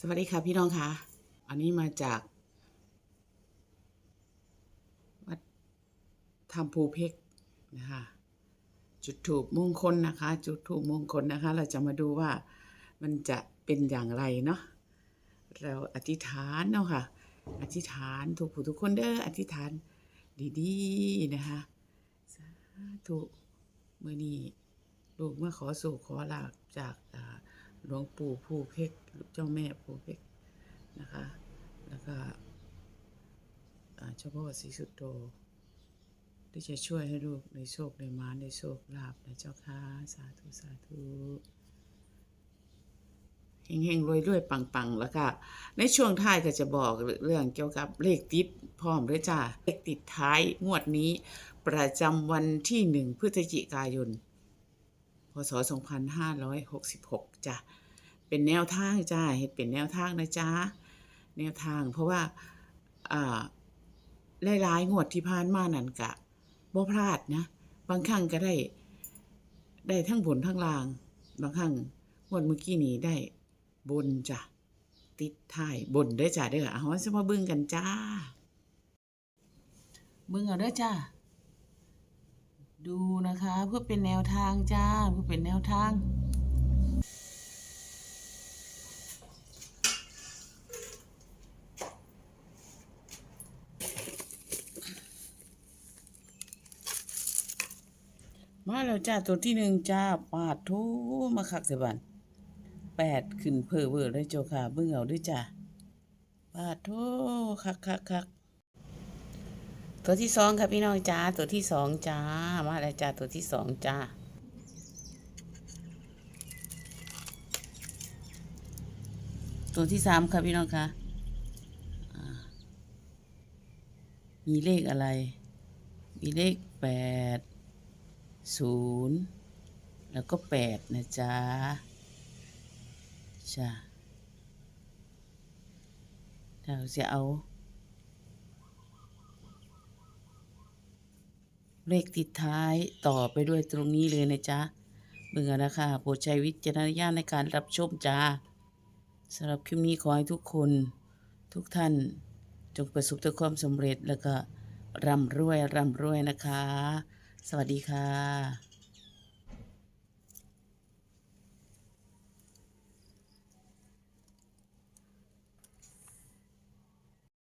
สวัสดีค่ะพี่น้องค่ะ อันนี้มาจากวัดธรรมภูเพกนะคะจุดถูกมงคลนะคะ จุดถูกมงคลนะคะ เราจะมาดูว่ามันจะเป็นอย่างไรเนาะเราอธิษฐานเนาะค่ะ อธิษฐานทุกผู้ทุกคนเด้ออธิษฐานดีๆนะคะสาธุเมื่อนี้ลูกมาขอสู่ขอลาบจากอ่า หลวงปู่ผู้เพกเจ้าแม่ผู้เพกนะคะ แล้วก็เจ้าพ่อศรีสุดโตที่จะช่วยให้ลูกในโชคในมาในโชคลาภนะเจ้าค่ะสาธุสาธุเฮงๆรวยๆปังๆ แล้วก็ในช่วงท้ายก็จะบอกเรื่องเกี่ยวกับเลขติดพร้อมด้วยจ้าเลขติดท้ายงวดนี้ ประจำวันที่หนึ่งพฤศจิกายน ศ 2566จ้ะเป็นแนวทางจ้าเห็ดเป็นแนวทางนะจ้าแนวทาง เพราะว่าอ่าหลายๆงวดที่ผ่านมานั่นกะบ่พลาดนะ บางครั้งก็ได้ ได้ทั้งบนทั้งล่าง บางครั้งงวดเมื่อกี้นี้ได้บนจ้ะติดท้ายบนเด้อจ้าเด้อเอาจะมาเบิ่งกันจ้าเบิ่งเอาเด้อจ้า ดูนะคะเพื่อเป็นแนวทางจ้าเพื่อเป็นแนวทางมาแล้วจ้าตัวที่หนึ่งจ้าปาดทูมาคักเสบันแปดขึ้นเพอเวอร์เลยเจ้าค่ะเบิ่งเอาด้วยจ้าปาดทูคักคักคัก ตัวที่สองค่ะพี่น้องจ้าตัวที่สองจ้ามาแล้วจ้าตัวที่สองจ้าตัวที่สามค่ะพี่น้องคะมีเลขอะไร มีเลขแปดศูนย์แล้วก็แปดนะจ๊ะจ้ะเราจะเอา เลขติดท้ายต่อไปด้วยตรงนี้เลยนะจ๊ะเบื่อนะคะโปรดใช้วิจารณญาณในการรับชมจ้าสำหรับคลิปนี้ขอให้ทุกคนทุกท่านจงประสบแต่ความสำเร็จแล้วก็ร่ำรวยร่ำรวยนะคะ สวัสดีค่ะ